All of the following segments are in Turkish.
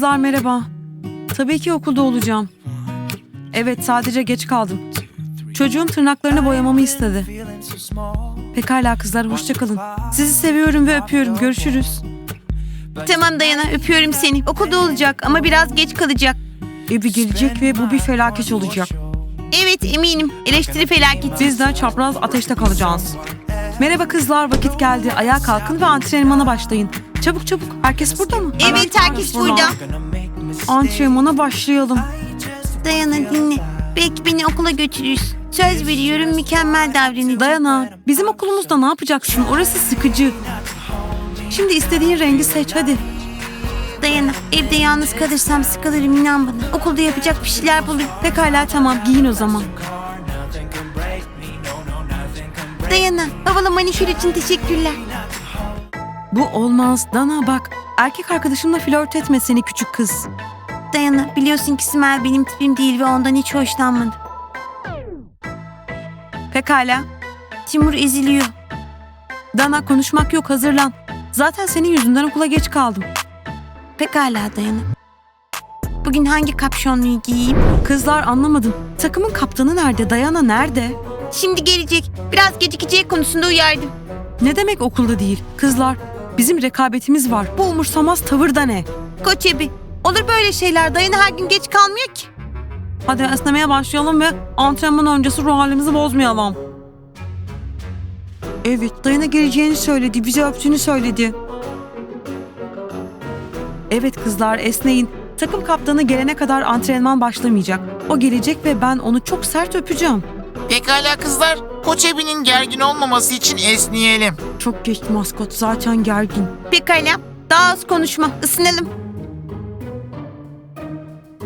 kızlar merhaba. Tabii ki okulda olacağım. Evet sadece geç kaldım. Çocuğum tırnaklarını boyamamı istedi. Pekala kızlar hoşçakalın. Sizi seviyorum ve öpüyorum. Görüşürüz. Tamam Dayana öpüyorum seni. Okulda olacak ama biraz geç kalacak. Ebi gelecek ve bu bir felaket olacak. Evet eminim. Eleştiri felaketi. Biz de çapraz ateşte kalacağız. Merhaba kızlar vakit geldi. Ayağa kalkın ve antrenmana başlayın. Çabuk çabuk. Herkes burada mı? Evet herkes burada. Antrenmana başlayalım. Dayana dinle. Belki beni okula götürürüz. Söz veriyorum mükemmel davranacağım. Dayana, bizim okulumuzda ne yapacaksın? Orası sıkıcı. Şimdi istediğin rengi seç hadi. Dayana evde yalnız kalırsam sıkılırım inan bana. Okulda yapacak bir şeyler bulurum. Pekala tamam giyin o zaman. Dayana havalı manikür için teşekkürler. Bu olmaz. Dana bak. Erkek arkadaşımla flört etme seni küçük kız. Dayana biliyorsun ki Simel benim tipim değil ve ondan hiç hoşlanmadım. Pekala. Timur eziliyor. Dana konuşmak yok hazırlan. Zaten senin yüzünden okula geç kaldım. Pekala Dayana. Bugün hangi kapşonluyu giyeyim? Kızlar anlamadım. Takımın kaptanı nerede? Dayana nerede? Şimdi gelecek. Biraz gecikeceği konusunda uyardım. Ne demek okulda değil? Kızlar bizim rekabetimiz var. Bu umursamaz tavır da ne? Koç Ebi. Olur böyle şeyler. Dayana her gün geç kalmıyor ki. Hadi esnemeye başlayalım ve antrenman öncesi ruh halimizi bozmayalım. Evet, Dayana geleceğini söyledi, bizi öptüğünü söyledi. Evet kızlar, esneyin. Takım kaptanı gelene kadar antrenman başlamayacak. O gelecek ve ben onu çok sert öpeceğim. Pekala kızlar. Koç evinin gergin olmaması için esneyelim. Çok geçti maskot, zaten gergin. Pekala. Daha az konuşma. Isınalım.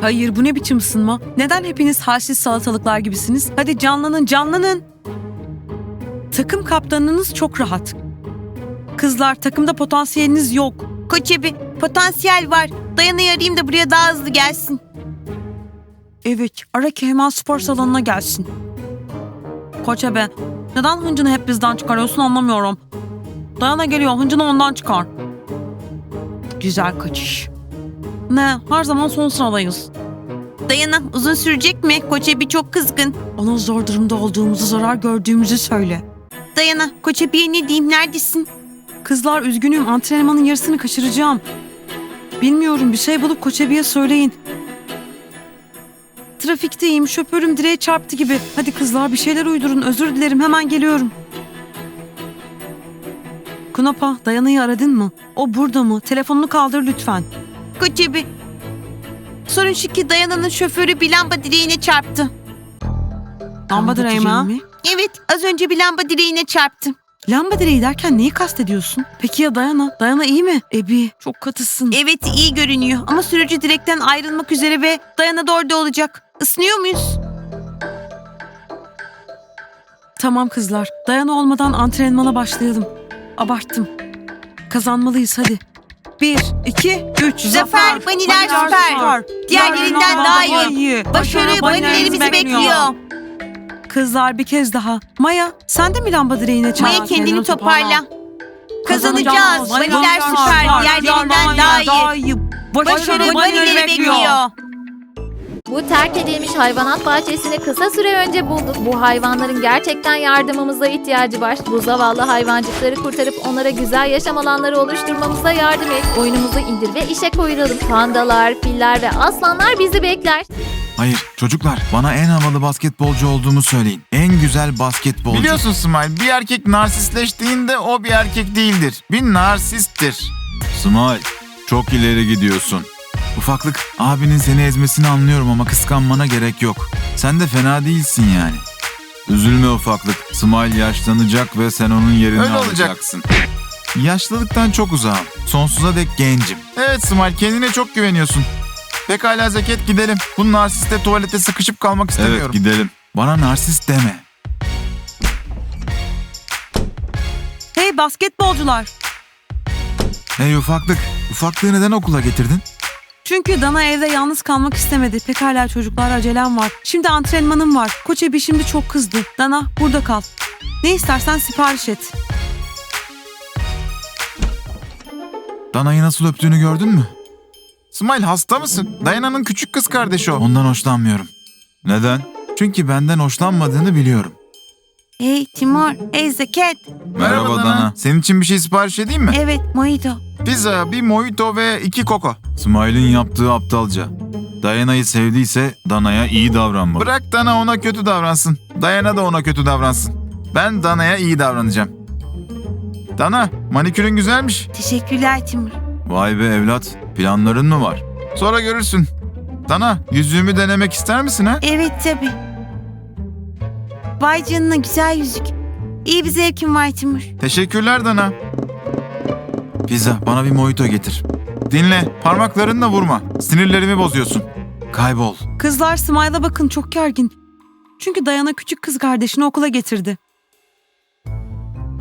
Hayır, bu ne biçim ısınma? Neden hepiniz halsiz salatalıklar gibisiniz? Hadi canlanın, canlanın. Takım kaptanınız çok rahat. Kızlar, takımda potansiyeliniz yok. Koç Ebi. Potansiyel var. Dayana'yı arayayım da buraya daha hızlı gelsin. Evet, ara ki hemen spor salonuna gelsin. Koç ebe, neden hıncını hep bizden çıkarıyorsun anlamıyorum. Dayana geliyor, hıncını ondan çıkar. Güzel kaçış. Ne, her zaman son sıradayız. Dayana uzun sürecek mi? Koç Ebi çok kızgın. Ona zor durumda olduğumuzu, zarar gördüğümüzü söyle. Dayana Koç Ebi'ye ne diyeyim? Neredesin? Kızlar üzgünüm, antrenmanın yarısını kaçıracağım. Bilmiyorum, bir şey bulup Koç ebe'ye söyleyin. Trafikteyim, şoförüm direğe çarptı gibi. Hadi kızlar bir şeyler uydurun, özür dilerim, hemen geliyorum. Kunapa, Dayana'yı aradın mı? O burada mı? Telefonunu kaldır lütfen. Koç Ebi. Sorun şu ki Dayana'nın şoförü bir lamba direğine çarptı. Lamba direği mi? Evet az önce bir lamba direğine çarptı. Lamba direği derken neyi kastediyorsun? Peki ya Dayana? Dayana iyi mi? Ebi, çok katısın. Evet iyi görünüyor ama sürücü direkten ayrılmak üzere ve Dayana da orada olacak. Isınıyor muyuz? Tamam kızlar. Dayana olmadan antrenmana başlayalım. Abarttım. Kazanmalıyız hadi. Bir, iki, üç. Zafer, Baniler süper. Diğerlerinden daha iyi. Başarı banilerimizi bekliyor. Kızlar bir kez daha. Maya sen de mi lamba direğine çarp? Maya kendini toparla. Kazanacağız. Baniler süper. Diğerlerinden daha iyi. Başarı banileri bekliyor. Bu terk edilmiş hayvanat bahçesini kısa süre önce bulduk. Bu hayvanların gerçekten yardımımıza ihtiyacı var. Bu zavallı hayvancıkları kurtarıp onlara güzel yaşam alanları oluşturmamıza yardım et. Oyunumuzu indir ve işe koyulalım. Pandalar, filler ve aslanlar bizi bekler. Hayır çocuklar bana en havalı basketbolcu olduğumu söyleyin. En güzel basketbolcu. Biliyorsun Smile bir erkek narsistleştiğinde o bir erkek değildir. Bir narsisttir. Smile çok ileri gidiyorsun. Ufaklık abinin seni ezmesini anlıyorum ama kıskanmana gerek yok. Sen de fena değilsin yani. Üzülme ufaklık. Smile yaşlanacak ve sen onun yerini Öyle olacak. alacaksın. Yaşlılıktan çok uzağım. Sonsuza dek gencim. Evet Smile kendine çok güveniyorsun. Pekala Zeket gidelim. Bu narsiste tuvalete sıkışıp kalmak Evet istemiyorum. gidelim. Bana narsist deme. Hey basketbolcular. Hey ufaklık. Ufaklığı neden okula getirdin? Çünkü Dana evde yalnız kalmak istemedi. Pekala çocuklar acelem var. Şimdi antrenmanım var. Koç Ebi şimdi çok kızdı. Dana burada kal. Ne istersen sipariş et. Dana'yı nasıl öptüğünü gördün mü? Smile hasta mısın? Dayana'nın küçük kız kardeşi o. Ondan hoşlanmıyorum. Neden? Çünkü benden hoşlanmadığını biliyorum. Hey Timur, hey Zeket. Merhaba Dana. Senin için bir şey sipariş edeyim mi? Evet, mojito. Pizza, bir mojito ve iki koko. Smile'in yaptığı aptalca. Dayana'yı sevdiyse Dana'ya iyi davranmalı. Bırak Dana ona kötü davransın. Dayana da ona kötü davransın. Ben Dana'ya iyi davranacağım. Dana, manikürün güzelmiş. Teşekkürler Timur. Vay be evlat. Planların mı var? Sonra görürsün. Dana, yüzüğümü denemek ister misin ha? Evet tabii. Vay canına güzel yüzük. İyi bir zevkin var Timur. Teşekkürler Dana. Pizza bana bir mojito getir. Dinle, parmaklarınla vurma. Sinirlerimi bozuyorsun. Kaybol. Kızlar Smile'a bakın çok gergin. Çünkü Dayana küçük kız kardeşini okula getirdi.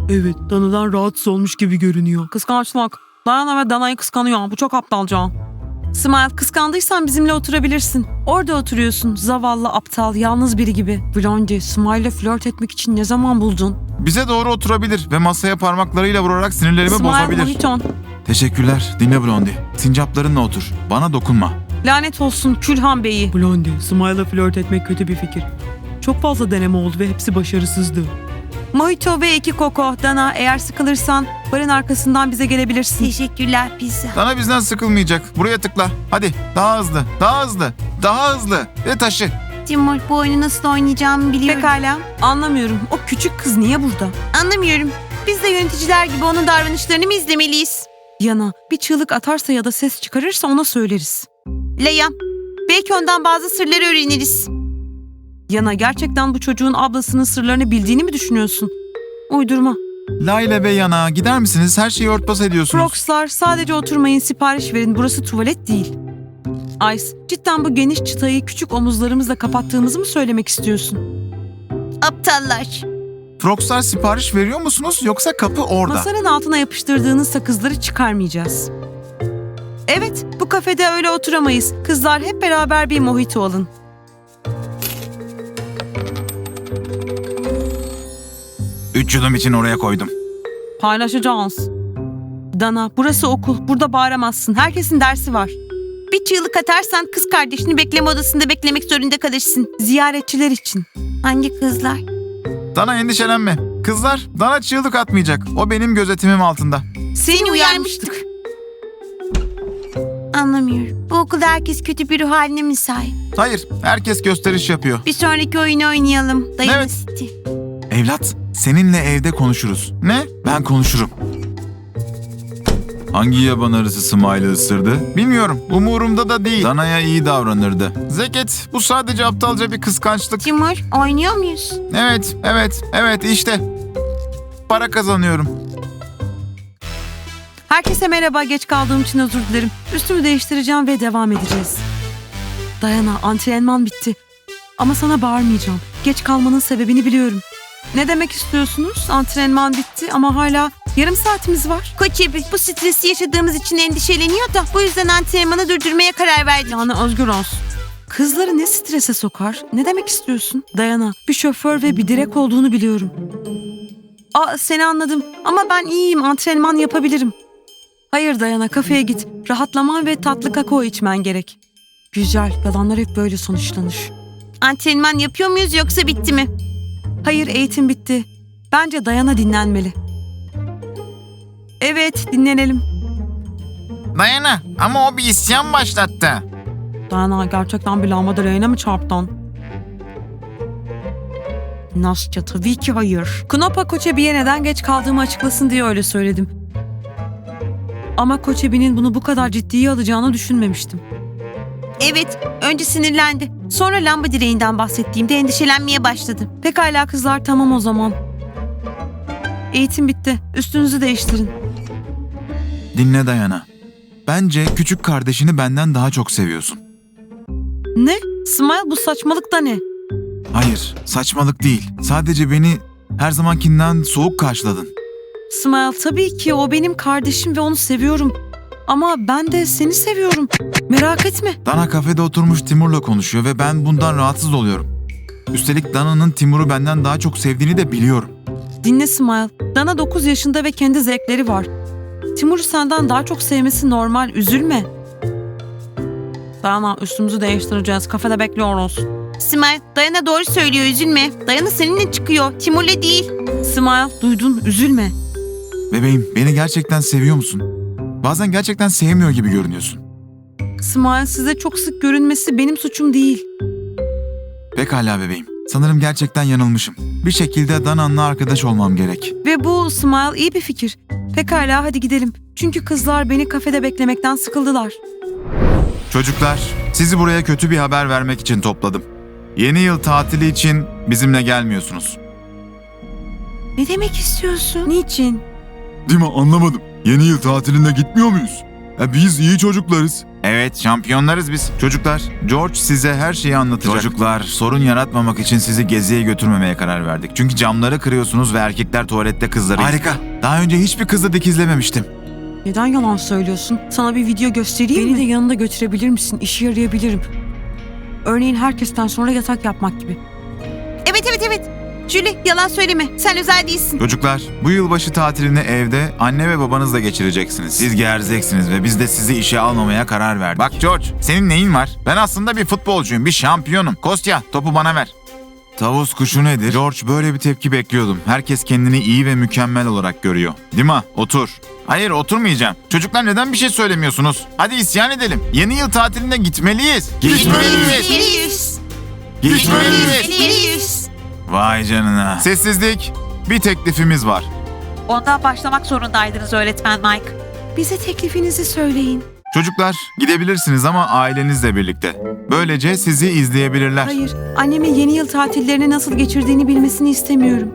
Evet, Dana'dan rahatsız olmuş gibi görünüyor. Kıskançlık. Dayana ve Dana'yı kıskanıyor. Bu çok aptalca. Smile, kıskandıysan bizimle oturabilirsin. Orada oturuyorsun. Zavallı, aptal, yalnız biri gibi. Blondie, Smile'le flört etmek için ne zaman buldun? Bize doğru oturabilir ve masaya parmaklarıyla vurarak sinirlerimi Smile, bozabilir. mojiton. Teşekkürler. Dinle Blondie. Sincaplarınla otur. Bana dokunma. Lanet olsun Külhan Bey'i. Blondie, Smile'la flört etmek kötü bir fikir. Çok fazla deneme oldu ve hepsi başarısızdı. Mojito ve iki koko. Dana eğer sıkılırsan barın arkasından bize gelebilirsin. Teşekkürler pizza. Dana bizden sıkılmayacak. Buraya tıkla. Hadi, daha hızlı, daha hızlı, daha hızlı ve taşı. Timur bu oyunu nasıl oynayacağımı biliyorum. Pekala. Anlamıyorum. O küçük kız niye burada? Anlamıyorum. Biz de yöneticiler gibi onun davranışlarını mı izlemeliyiz? Yana bir çığlık atarsa ya da ses çıkarırsa ona söyleriz. Leya, belki ondan bazı sırları öğreniriz. Yana gerçekten bu çocuğun ablasının sırlarını bildiğini mi düşünüyorsun? Uydurma. Layla ve Yana gider misiniz? Her şeyi örtbas ediyorsunuz. Frogslar sadece oturmayın sipariş verin burası tuvalet değil. Ice cidden bu geniş çıtayı küçük omuzlarımızla kapattığımızı mı söylemek istiyorsun? Aptallar. Frogstar sipariş veriyor musunuz yoksa kapı orada? Masanın altına yapıştırdığınız sakızları çıkarmayacağız. Evet, bu kafede öyle oturamayız. Kızlar hep beraber bir mojito alın. Üç yudum için oraya koydum. Paylaşacağız. Dana, burası okul. Burada bağıramazsın. Herkesin dersi var. Bir çığlık atarsan kız kardeşini bekleme odasında beklemek zorunda kalırsın. Ziyaretçiler için. Hangi kızlar? Dana endişelenme. Kızlar, Dana çığlık atmayacak. O benim gözetimim altında. Seni uyarmıştık. Anlamıyorum. Bu okulda herkes kötü bir ruh haline mi sahip? Hayır, herkes gösteriş yapıyor. Bir sonraki oyunu oynayalım. Dayanı Evet. Evlat, seninle evde konuşuruz. Ne? Ben konuşurum. Hangi yaban arısı Smile'ı ısırdı? Bilmiyorum. Umurumda da değil. Dana'ya iyi davranırdı. Zeket, bu sadece aptalca bir kıskançlık. Timur, oynuyor muyuz? Evet, evet, evet işte. Para kazanıyorum. Herkese merhaba. Geç kaldığım için özür dilerim. Üstümü değiştireceğim ve devam edeceğiz. Dayana, antrenman bitti. Ama sana bağırmayacağım. Geç kalmanın sebebini biliyorum. Ne demek istiyorsunuz? Antrenman bitti ama hala yarım saatimiz var. Koç Ebi, bu stresi yaşadığımız için endişeleniyor da bu yüzden antrenmanı durdurmaya karar verdik. Yani özgür olsun. Kızları ne strese sokar? Ne demek istiyorsun? Dayana, bir şoför ve bir direk olduğunu biliyorum. Aa seni anladım ama ben iyiyim antrenman yapabilirim. Hayır Dayana kafeye git. Rahatlaman ve tatlı kakao içmen gerek. Güzel, yalanlar hep böyle sonuçlanır. Antrenman yapıyor muyuz yoksa bitti mi? Hayır eğitim bitti. Bence Dayana dinlenmeli. Evet dinlenelim. Dayana, ama o bir isyan başlattı. Dayana gerçekten bir lambada reyne mi çarptın? Nastya tabii ki hayır. Knopa Koçebi'ye neden geç kaldığımı açıklasın diye öyle söyledim. Ama Koçebi'nin bunu bu kadar ciddiye alacağını düşünmemiştim. Evet, önce sinirlendi. Sonra lamba direğinden bahsettiğimde endişelenmeye başladı. Pekala kızlar tamam o zaman. Eğitim bitti. Üstünüzü değiştirin. Dinle Dayana. Bence küçük kardeşini benden daha çok seviyorsun. Ne? Smile bu saçmalık da ne? Hayır, saçmalık değil. Sadece beni her zamankinden soğuk karşıladın. Smile tabii ki o benim kardeşim ve onu seviyorum. Ama ben de seni seviyorum. Merak etme. Dana kafede oturmuş Timur'la konuşuyor ve ben bundan rahatsız oluyorum. Üstelik Dana'nın Timur'u benden daha çok sevdiğini de biliyorum. Dinle Smile. Dana 9 yaşında ve kendi zevkleri var. Timur'u senden daha çok sevmesi normal. Üzülme. Dayana üstümüzü değiştireceğiz. Kafede bekliyoruz. Smile, Dayana doğru söylüyor üzülme. Dayana seninle çıkıyor, Timur'la değil. Smile duydun üzülme. Bebeğim beni gerçekten seviyor musun? Bazen gerçekten sevmiyor gibi görünüyorsun. Smile size çok sık görünmesi benim suçum değil. Pekala bebeğim. Sanırım gerçekten yanılmışım. Bir şekilde Dana'nla arkadaş olmam gerek. Ve bu Smile iyi bir fikir. Pekala hadi gidelim. Çünkü kızlar beni kafede beklemekten sıkıldılar. Çocuklar, sizi buraya kötü bir haber vermek için topladım. Yeni yıl tatili için bizimle gelmiyorsunuz. Ne demek istiyorsun? Niçin? Mi? Anlamadım. Yeni yıl tatiline gitmiyor muyuz? E biz iyi çocuklarız. Evet şampiyonlarız biz. Çocuklar, George size her şeyi anlatacak. Çocuklar sorun yaratmamak için sizi geziye götürmemeye karar verdik. Çünkü camları kırıyorsunuz ve erkekler tuvalette kızları... Harika. Daha önce hiçbir kızla dikizlememiştim. Neden yalan söylüyorsun? Sana bir video göstereyim Beni de yanında götürebilir misin? İşe yarayabilirim. Örneğin herkesten sonra yatak yapmak gibi. Evet evet evet. Julie, yalan söyleme. Sen özel değilsin. Çocuklar bu yılbaşı tatilini evde anne ve babanızla geçireceksiniz. Siz gerzeceksiniz ve biz de sizi işe almamaya karar verdik. Bak George senin neyin var? Ben aslında bir futbolcuyum, bir şampiyonum. Kostya topu bana ver. Tavus kuşu nedir? George böyle bir tepki bekliyordum. Herkes kendini iyi ve mükemmel olarak görüyor. Dima otur. Hayır oturmayacağım. Çocuklar neden bir şey söylemiyorsunuz? Hadi isyan edelim. Yeni yıl tatiline gitmeliyiz. Gitmeliyiz. Gitmeliyiz. Gitmeliyiz. Vay canına. Sessizlik. Bir teklifimiz var. Ondan başlamak zorundaydınız öğretmen Mike. Bize teklifinizi söyleyin. Çocuklar gidebilirsiniz ama ailenizle birlikte. Böylece sizi izleyebilirler. Hayır, annemin yeni yıl tatillerini nasıl geçirdiğini bilmesini istemiyorum.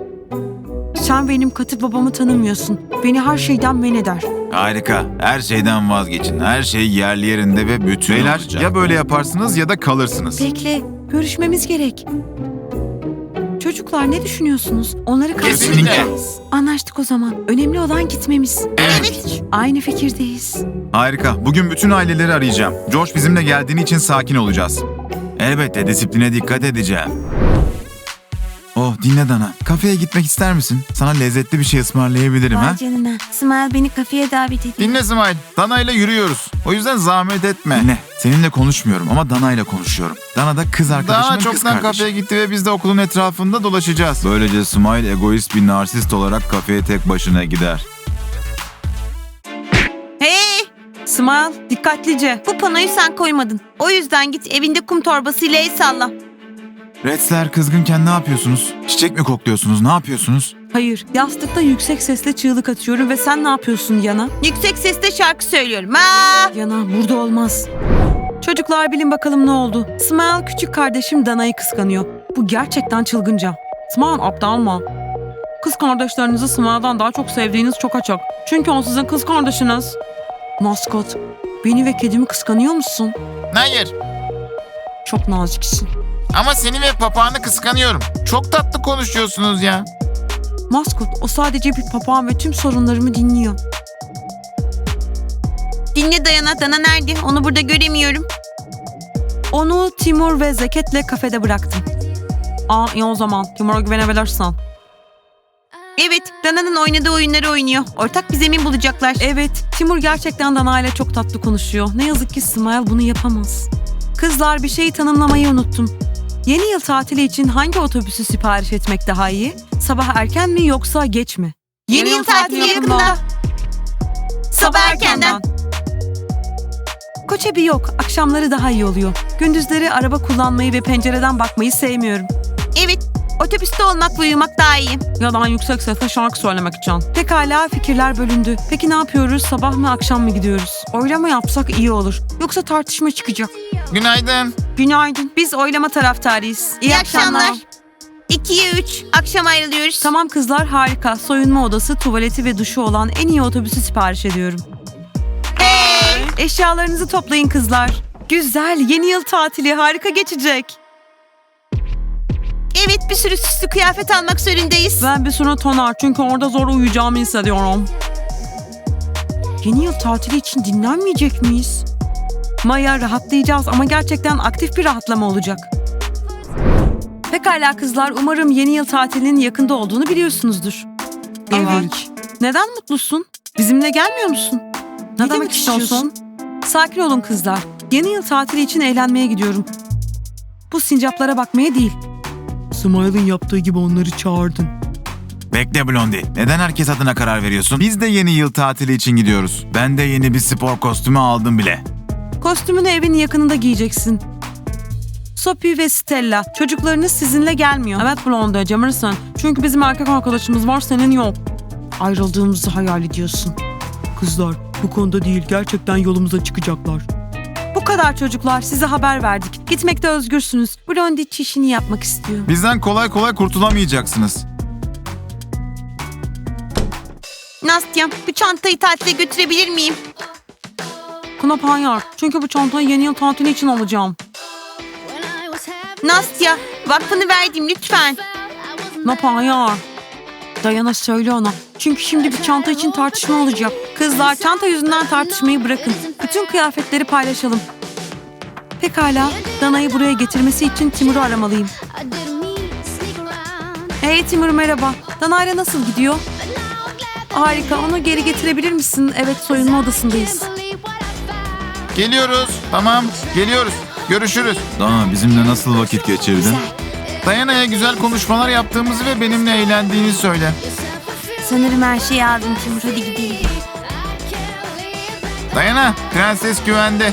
Sen benim katı babamı tanımıyorsun. Beni her şeyden men eder. Harika. Her şeyden vazgeçin. Her şey yerli yerinde ve bütün Beyler olacak. ya böyle yaparsınız ya da kalırsınız. Bekle, görüşmemiz gerek. Çocuklar ne düşünüyorsunuz? Onları karşılayacağız. Anlaştık o zaman. Önemli olan gitmemiz. Evet. Aynı fikirdeyiz. Harika. Bugün bütün aileleri arayacağım. George bizimle geldiğin için sakin olacağız. Elbette disipline dikkat edeceğim. Oh dinle Dana. Kafeye gitmek ister misin? Sana lezzetli bir şey ısmarlayabilirim ha? canına. Smile beni kafeye davet ediyor. Dinle Smile. Dana ile yürüyoruz. O yüzden zahmet etme. Dinle. Seninle konuşmuyorum ama Dana ile konuşuyorum. Dana da kız arkadaşımın Daha kız çoktan kardeşi. kafeye gitti ve biz de okulun etrafında dolaşacağız. Böylece Smile egoist bir narsist olarak kafeye tek başına gider. Hey, Smile, dikkatlice. bu panoyu sen koymadın. O yüzden git evinde kum torbasıyla el salla. Redsler kızgınken ne yapıyorsunuz? Çiçek mi kokluyorsunuz? Ne yapıyorsunuz? Hayır, yastıkta yüksek sesle çığlık atıyorum ve sen ne yapıyorsun Yana? Yüksek sesle şarkı söylüyorum. Aa! Yana, burada olmaz. Çocuklar bilin bakalım ne oldu. Smile küçük kardeşim Dana'yı kıskanıyor. Bu gerçekten çılgınca. Smile aptal mı? Kız kardeşlerinizi Smile'dan daha çok sevdiğiniz çok açık. Çünkü o sizin kız kardeşiniz. Maskot, beni ve kedimi kıskanıyor musun? Hayır. Çok naziksin. Ama seni ve papağanı kıskanıyorum. Çok tatlı konuşuyorsunuz ya. Maskot, o sadece bir papağan ve tüm sorunlarımı dinliyor. Dinle Dayana. Dana nerede? Onu burada göremiyorum. Onu Timur ve Zeket'le kafede bıraktım. Aa iyi o zaman. Timur'a güvenebilirsin. Evet, Dana'nın oynadığı oyunları oynuyor. Ortak bir zemin bulacaklar. Evet, Timur gerçekten Dana ile çok tatlı konuşuyor. Ne yazık ki Smile bunu yapamaz. Kızlar bir şeyi tanımlamayı unuttum. Yeni yıl tatili için hangi otobüsü sipariş etmek daha iyi? Sabah erken mi yoksa geç mi? Yeni yıl tatili yakında. Sabah erkenden. Koçebi yok, akşamları daha iyi oluyor. Gündüzleri araba kullanmayı ve pencereden bakmayı sevmiyorum. Evet, otobüste olmak ve uyumak daha iyi. Yalan yüksek sesle şarkı söylemek için. Pekala fikirler bölündü. Peki ne yapıyoruz? Sabah mı akşam mı gidiyoruz? Oylama yapsak iyi olur. Yoksa tartışma çıkacak. Günaydın. Günaydın. Biz oylama taraftarıyız. İyi akşamlar. 2'ye 3. Akşam ayrılıyoruz. Tamam kızlar harika. Soyunma odası, tuvaleti ve duşu olan en iyi otobüsü sipariş ediyorum. Hey! Eşyalarınızı toplayın kızlar. Güzel. Yeni yıl tatili harika geçecek. Evet, bir sürü süslü kıyafet almak zorundayız. Ben bir süre tonar çünkü orada zor uyuyacağımı hissediyorum. Yeni yıl tatili için dinlenmeyecek miyiz? Maya rahatlayacağız ama gerçekten aktif bir rahatlama olacak. Pekala kızlar umarım yeni yıl tatilinin yakında olduğunu biliyorsunuzdur. Evet. Neden mutlusun? Bizimle gelmiyor musun? Ne, demek istiyorsun? Sakin olun kızlar. Yeni yıl tatili için eğlenmeye gidiyorum. Bu sincaplara bakmaya değil. Smile'ın yaptığı gibi onları çağırdın. Bekle Blondie. Neden herkes adına karar veriyorsun? Biz de yeni yıl tatili için gidiyoruz. Ben de yeni bir spor kostümü aldım bile. Kostümünü evin yakınında giyeceksin. Sophie ve Stella, çocuklarınız sizinle gelmiyor. Evet Blonde, Jamerson. Çünkü bizim erkek arkadaşımız var, senin yok. Ayrıldığımızı hayal ediyorsun. Kızlar, bu konuda değil, gerçekten yolumuza çıkacaklar. Kadar çocuklar, size haber verdik. Gitmekte özgürsünüz. Blondie çişini yapmak istiyor. Bizden kolay kolay kurtulamayacaksınız. Nastya bu çantayı tatile götürebilir miyim? Knop hayır. Çünkü bu çantayı yeni yıl tatili için alacağım. Nastya vakfını verdim lütfen. Knop hayır. Dayana söyle ona. Çünkü şimdi bir çanta için tartışma olacak. Kızlar çanta yüzünden tartışmayı bırakın. Bütün kıyafetleri paylaşalım. Pekala. Dana'yı buraya getirmesi için Timur'u aramalıyım. Hey Timur merhaba. Dana'yla nasıl gidiyor? Harika. Onu geri getirebilir misin? Evet soyunma odasındayız. Geliyoruz. Tamam, geliyoruz. Görüşürüz. Dana bizimle nasıl vakit geçirdin? Dayana'ya güzel konuşmalar yaptığımızı ve benimle eğlendiğini söyle. Sanırım her şeyi aldım Timur hadi gidelim. Dayana, prenses güvende.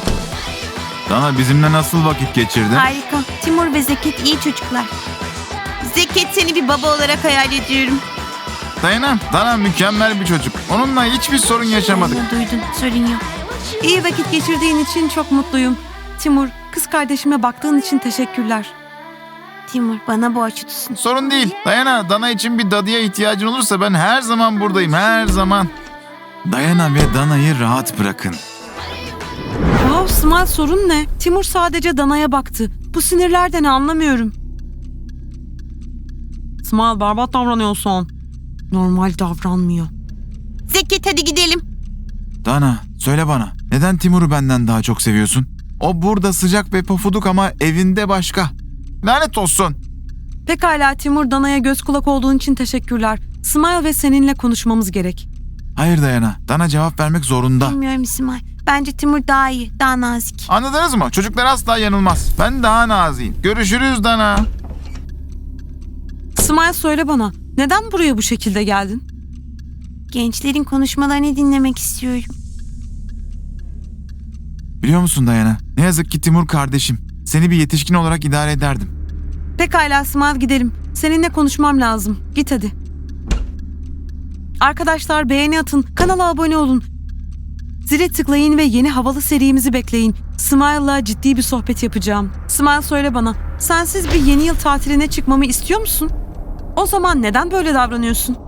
Dana bizimle nasıl vakit geçirdin? Harika. Timur ve Zeket iyi çocuklar. Zeket seni bir baba olarak hayal ediyorum. Dayana, Dana mükemmel bir çocuk. Onunla hiçbir sorun yaşamadık. Duydum sorun yok. İyi vakit geçirdiğin için çok mutluyum. Timur, kız kardeşime baktığın için teşekkürler. Timur bana borçlusun. Sorun değil. Dayana, Dana için bir dadıya ihtiyacın olursa ben her zaman buradayım. Her zaman. Dayana ve Dana'yı rahat bırakın. Smile sorun ne? Timur sadece Dana'ya baktı. Bu sinirlerden ne anlamıyorum. Smile berbat davranıyorsun. Normal davranmıyor. Zeket hadi gidelim. Dana söyle bana neden Timur'u benden daha çok seviyorsun? O burada sıcak ve pofuduk ama evinde başka. Lanet olsun. Pekala Timur, Dana'ya göz kulak olduğun için teşekkürler. Smile ve seninle konuşmamız gerek. Hayır Dayana. Dana cevap vermek zorunda. Bilmiyorum İsmail. Bence Timur daha iyi, daha nazik. Anladınız mı? Çocuklar asla yanılmaz. Ben daha naziyim. Görüşürüz Dana. Smile söyle bana, neden buraya bu şekilde geldin? Gençlerin konuşmalarını dinlemek istiyorum. Biliyor musun Dayana? Ne yazık ki Timur kardeşim. Seni bir yetişkin olarak idare ederdim. Pekala Smile gidelim. Seninle konuşmam lazım. Git hadi. Arkadaşlar beğeni atın, kanala abone olun. Zile tıklayın ve yeni havalı serimizi bekleyin. Smile'la ciddi bir sohbet yapacağım. Smile söyle bana, sensiz bir yeni yıl tatiline çıkmamı istiyor musun? O zaman neden böyle davranıyorsun?